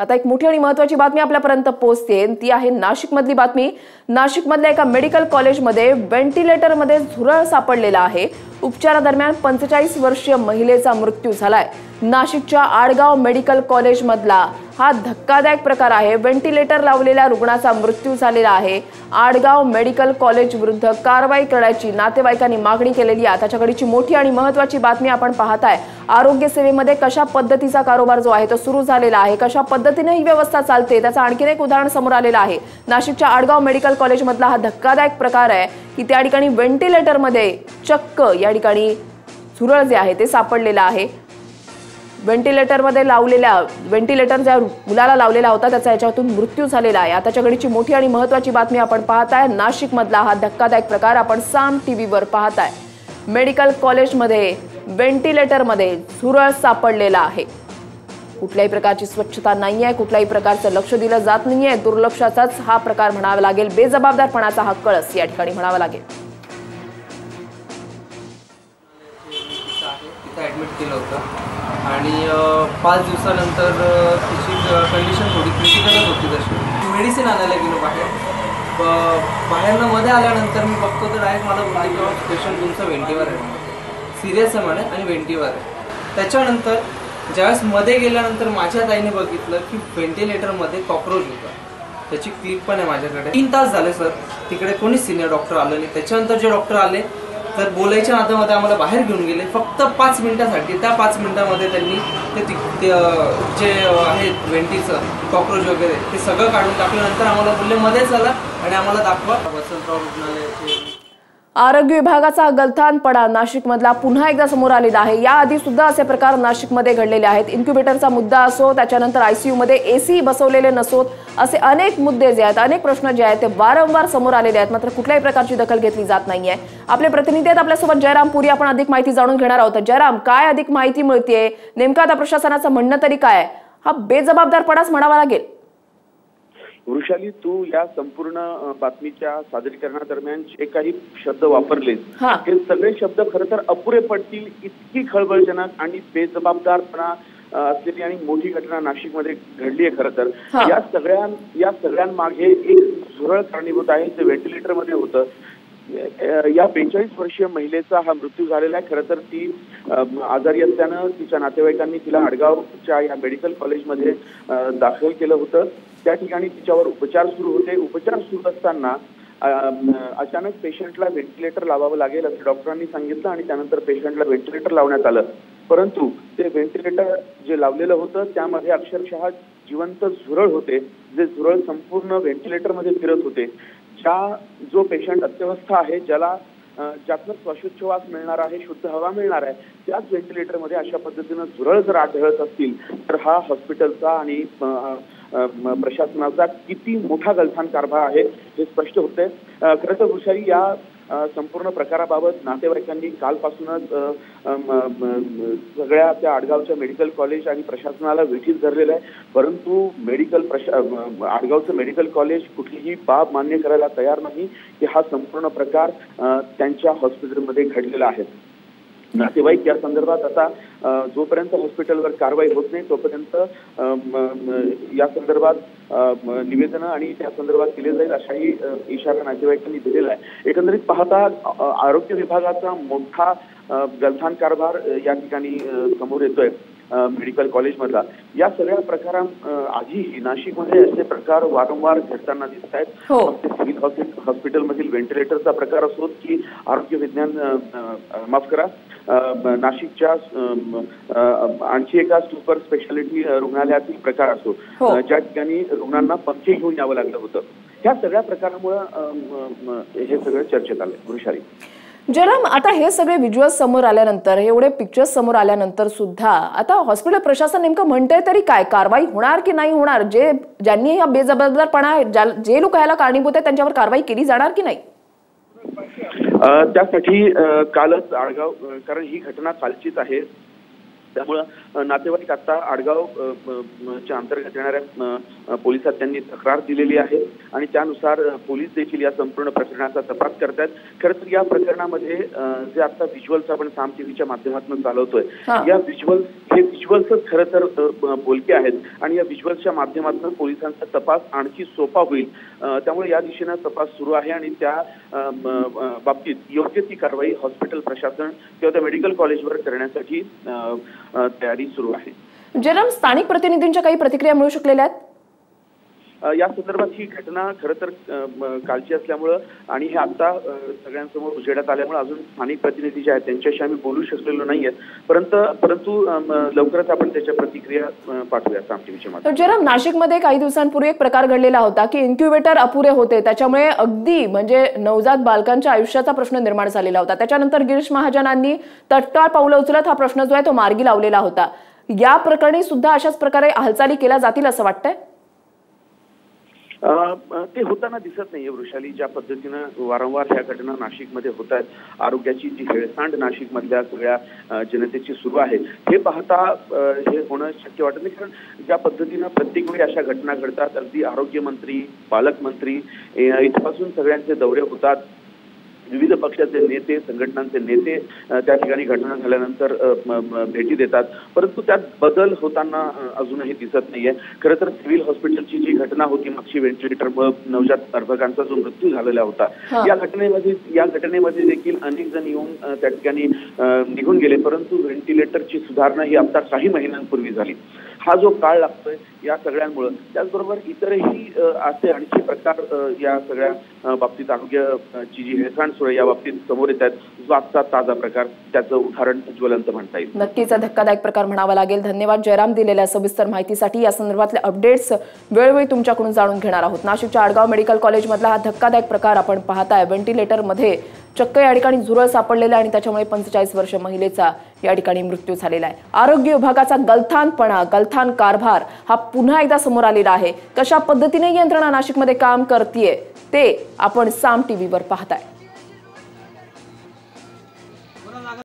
आता एक मोठी आणि महत्वाची बातमी आपल्यापर्यंत पोहोचते. ती आहे नाशिकमधली बातमी. नाशिकमधल्या एका मेडिकल कॉलेजमध्ये व्हेंटिलेटरमध्ये झुरळ सापडलेला आहे. उपचारादरम्यान पंचेचाळीस वर्षीय महिलेचा मृत्यू झालाय. नाशिकच्या आडगाव मेडिकल कॉलेजमधला हा धक्कादायक प्रकार आहे. व्हेंटिलेटर लावलेल्या रुग्णाचा मृत्यू झालेला आहे. आडगाव मेडिकल कॉलेज विरुद्ध कारवाई करण्याची नातेवाईकांनी मागणी केलेली आहे. त्याच्याकडची मोठी आणि महत्वाची बातमी आपण पाहताय. आरोग्य सेवेमध्ये कशा पद्धतीचा कारोबार जो आहे तो सुरू झालेला आहे कशा पद्धतीने ही व्यवस्था चालते त्याचं आणखीन एक उदाहरण समोर आलेलं आहे. नाशिकच्या आडगाव मेडिकल कॉलेजमधला हा धक्कादायक प्रकार आहे की त्या ठिकाणी व्हेंटिलेटरमध्ये चक्क या ठिकाणी झुरळ जे आहे ते सापडलेलं आहे. व्हेंटिलेटरमध्ये लावलेल्या व्हेंटिलेटर ज्या मुलाला लावलेला होता त्याचा याच्यातून मृत्यू झालेला आहे. आताच्या घडीची मोठी आणि महत्वाची बातमी आपण पाहताय. नाशिकमधला हा धक्कादायक प्रकार आपण साम टीव्हीवर पाहताय. मेडिकल कॉलेजमध्ये व्हेंटिलेटरमध्ये झुरळ सापडलेला आहे. कुठल्याही प्रकारची स्वच्छता नाही आहे कुठल्याही प्रकारचं लक्ष दिलं जात नाही आहे दुर्लक्षाचाच हा प्रकार म्हणावा लागेल. बेजबाबदारपणाचा हा कळस या ठिकाणी म्हणावा लागेल. ॲडमिट केलं होतं. आणि पाच दिवसानंतर तिची कंडिशन थोडी क्रिटिकलच होती तशी. मेडिसिन आणायला गेलो बाहेर. ब- बाहेरनं मध्ये आल्यानंतर मी बघतो तर डायरेक्ट मला बोलले किंवा पेशंट तुमचं वेंटीवर आहे. सिरियस आहे म्हणे आणि वेंटीवर आहे. त्याच्यानंतर ज्यावेळेस मध्ये गेल्यानंतर माझ्या ताईने बघितलं की व्हेंटिलेटरमध्ये कॉक्रोच होता. त्याची क्लिप पण आहे माझ्याकडे. तीन तास झाले सर तिकडे कोणीच सिनियर डॉक्टर आलं नाही. त्याच्यानंतर जे डॉक्टर आले तर बोलायच्या नात्यामध्ये आम्हाला बाहेर घेऊन गेले. फक्त पाच मिनिटासाठी त्या पाच मिनिटामध्ये त्यांनी ते जे आहे ट्वेंटीचं कॉक्रोच वगैरे ते सगळं काढून टाकल्यानंतर आम्हाला बोलले मध्येच आला आणि आम्हाला दाखवा. वसंतराव रुग्णालयाचे आरोग्य विभागाचा गलथानपणा नाशिकमधला पुन्हा एकदा समोर आलेला आहे. याआधी सुद्धा असे प्रकार नाशिकमध्ये घडलेले आहेत. इन्क्युबेटरचा मुद्दा असो त्याच्यानंतर आयसीयूमध्ये ए सी बसवलेले नसोत असे अनेक मुद्दे जे आहेत अनेक प्रश्न जे आहेत ते वारंवार समोर आलेले आहेत. मात्र कुठल्याही प्रकारची दखल घेतली जात नाहीये. आपले प्रतिनिधी आहेत आपल्यासोबत जयराम पुरी. आपण अधिक माहिती जाणून घेणार आहोत. जयराम काय अधिक माहिती मिळतीये? नेमका आता प्रशासनाचं म्हणणं तरी काय हा बेजबाबदारपणाच म्हणावा लागेल. वृषाली तू या संपूर्ण बातमीच्या सादरीकरणादरम्यान जे काही शब्द वापरलेस हा. सगळे शब्द खरं तर अपुरे पडतील इतकी खळबळजनक आणि बेजबाबदारपणा असलेली आणि मोठी घटना नाशिकमध्ये घडली आहे खरं तर. या सगळ्या या सगळ्यांमागे एक झुरळ कारणीभूत आहे जे व्हेंटिलेटरमध्ये होतं या बेचाळीस वर्षीय महिलेचा हा मृत्यू झालेला आहे. खरं तर ती आजारी असल्यानं तिच्या नातेवाईकांनी तिला आडगावच्या या मेडिकल कॉलेजमध्ये दाखल केलं होतं. त्या ठिकाणी तिच्यावर उपचार सुरू होते. उपचार सुरू असताना अचानक पेशंटला व्हेंटिलेटर लावावं लागेल असं डॉक्टरांनी सांगितलं आणि त्यानंतर पेशंटला व्हेंटिलेटर लावण्यात आलं. परंतु ते व्हेंटिलेटर जे लावलेलं होतं त्यामध्ये अक्षरशः जिवंत झुरळ होते. जे झुरळ संपूर्ण व्हेंटिलेटरमध्ये फिरत होते. ज्या जो पेशंट अत्यवस्थ आहे ज्याला ज्यातनं श्वासोच्छवास मिळणार आहे शुद्ध हवा मिळणार आहे त्याच व्हेंटिलेटरमध्ये अशा पद्धतीनं झुरळ जर आढळत असतील तर हा हॉस्पिटलचा आणि प्रशासनाचा किती मोठा गलथान कारभार आहे हे स्पष्ट होतंय. खरं तर हुशारी या संपूर्ण प्रकाराबाबत नातेवाईकांनी कालपासूनच सगळ्या त्या आडगावच्या मेडिकल कॉलेज आणि प्रशासनाला वेठीत धरलेलं आहे. परंतु मेडिकल प्रशा आडगावचं मेडिकल कॉलेज कुठलीही बाब मान्य करायला तयार नाही की हा संपूर्ण प्रकार त्यांच्या हॉस्पिटलमध्ये घडलेला आहे. नातेवाईक या संदर्भात आता जोपर्यंत हॉस्पिटलवर कारवाई होत नाही तोपर्यंत या संदर्भात निवेदन निवेदनं आणि त्या संदर्भात केले जाईल अशाही इशारा नातेवाईकांनी दिलेला आहे. एकंदरीत पाहता आरोग्य विभागाचा मोठा गलथान कारभार या ठिकाणी समोर येतोय. मेडिकल कॉलेजमधला या सगळ्या प्रकारा अ, आधीही नाशिकमध्ये असे प्रकार वारंवार घडताना दिसत आहेत. हो. मग ते सिव्हिल हॉस्पिटल हॉस्पिटलमधील व्हेंटिलेटरचा प्रकार असोत की आरोग्य विज्ञान माफ करा. नाशिकच्या आणखी एका सुपर स्पेशालिटी रुग्णालयातील प्रकार असो. हो. ज्या ठिकाणी रुग्णांना पंखे घेऊन यावं लागलं होतं. ह्या सगळ्या प्रकारामुळं हे सगळं चर्चेत आलंय. वृषाली. जयराम आता हे सगळे व्हिज्युअल्स समोर आल्यानंतर हे एवढे पिक्चर्स समोर आल्यानंतर सुद्धा आता हॉस्पिटल प्रशासन नेमकं म्हणतंय तरी काय? कारवाई होणार की नाही होणार? जे ज्यांनी हा बेजबाबदारपणा जे लोक ह्याला कारणीभूत आहेत त्यांच्यावर कारवाई केली जाणार की नाही? त्यासाठी कालच आळगाव कारण ही घटना कालचीच आहे. त्यामुळं नातेवाईक आता आडगाव च्या अंतर्गत येणाऱ्या पोलिसात त्यांनी तक्रार दिलेली आहे आणि त्यानुसार पोलीस देखील या संपूर्ण प्रकरणाचा तपास करतात खरं तर या प्रकरणामध्ये जे आता व्हिज्युअल्स आपण साम टीव्हीच्या माध्यमातून चालवतोय. या व्हिज्युअल्स हे विज्युअल्सच खरं तर बोलके आहेत. आणि या विज्युअल्सच्या माध्यमातून पोलिसांचा तपास आणखी सोपा होईल. त्यामुळे या दिशेनं तपास सुरू आहे आणि त्या बाबतीत योग्य ती कारवाई हॉस्पिटल प्रशासन किंवा त्या मेडिकल कॉलेजवर करण्यासाठी तयारी सुरू आहे. जरम स्थानिक प्रतिनिधींच्या काही प्रतिक्रिया मिळू शकलेल्या आहेत? या संदर्भात ही घटना खरं तर कालची असल्यामुळं आणि हे आता सगळ्यांसमोर उजेडात आल्यामुळे अजून स्थानिक प्रतिनिधी जे आहेत त्यांच्याशी आम्ही बोलू शकलेलो नाहीये. परंतु परंतु लवकरच आपण त्याच्या प्रतिक्रिया पाठवूयात पाठवूया साम तर जयराम नाशिकमध्ये काही दिवसांपूर्वी एक प्रकार घडलेला होता की इन्क्युबेटर अपुरे होते. त्याच्यामुळे अगदी म्हणजे नवजात बालकांच्या आयुष्याचा प्रश्न निर्माण झालेला होता. त्याच्यानंतर गिरीश महाजनांनी तत्काळ पावलं उचलत हा प्रश्न जो आहे तो मार्गी लावलेला होता. या प्रकरणी सुद्धा अशाच प्रकारे हालचाली केल्या जातील असं वाटतंय? ते होताना दिसत नाहीये वृषाली ज्या पद्धतीनं वारंवार ह्या घटना नाशिकमध्ये होत आहेत. आरोग्याची जी हेळसांड नाशिकमधल्या सगळ्या जनतेची सुरू आहे हे पाहता हे होणं शक्य वाटत नाही. कारण ज्या पद्धतीनं प्रत्येक वेळी अशा घटना घडतात अगदी आरोग्यमंत्री पालकमंत्री इथपासून सगळ्यांचे दौरे होतात. विविध पक्षाचे नेते संघटनांचे नेते त्या ठिकाणी घटना झाल्यानंतर भेटी देतात. परंतु त्यात बदल होताना अजूनही दिसत नाहीये. खरं तर सिव्हिल हॉस्पिटलची जी घटना होती मागची व्हेंटिलेटर नवजात अर्भकांचा जो मृत्यू झालेला होता. या घटनेमध्ये या घटनेमध्ये देखील अनेक जण येऊन त्या ठिकाणी निघून गेले. परंतु व्हेंटिलेटरची सुधारणा ही आता काही महिन्यांपूर्वी झाली. हा जो काळ लागतोय या सगळ्यांमुळं. त्याचबरोबर इतरही असे आणखी प्रकार या सगळ्या बाबतीत बाबतीत आरोग्याची जी हेळसांड सुरू या बाबतीत समोर येत आहेत जो आजचा ताजा प्रकार त्याचं उदाहरण ज्वलंत म्हणता येईल. नक्कीच धक्कादायक प्रकार म्हणावा लागेल. धन्यवाद जयराम दिलेल्या सविस्तर माहितीसाठी. या संदर्भातले अपडेट्स वेळोवेळी तुमच्याकडून जाणून घेणार आहोत. नाशिकच्या आडगाव मेडिकल कॉलेजमधला हा धक्कादायक प्रकार आपण पाहताय. व्हेंटिलेटरमध्ये चक्क या ठिकाणी झुरळ सापडलेला आहे आणि त्याच्यामुळे पंचेचाळीस वर्ष महिलेचा या ठिकाणी मृत्यू झालेला आहे. आरोग्य विभागाचा गलथानपणा गलथान कारभार हा पुन्हा एकदा समोर आलेला आहे. कशा पद्धतीने यंत्रणा नाशिकमध्ये काम करतीये ते आपण साम टीव्हीवर पाहताय.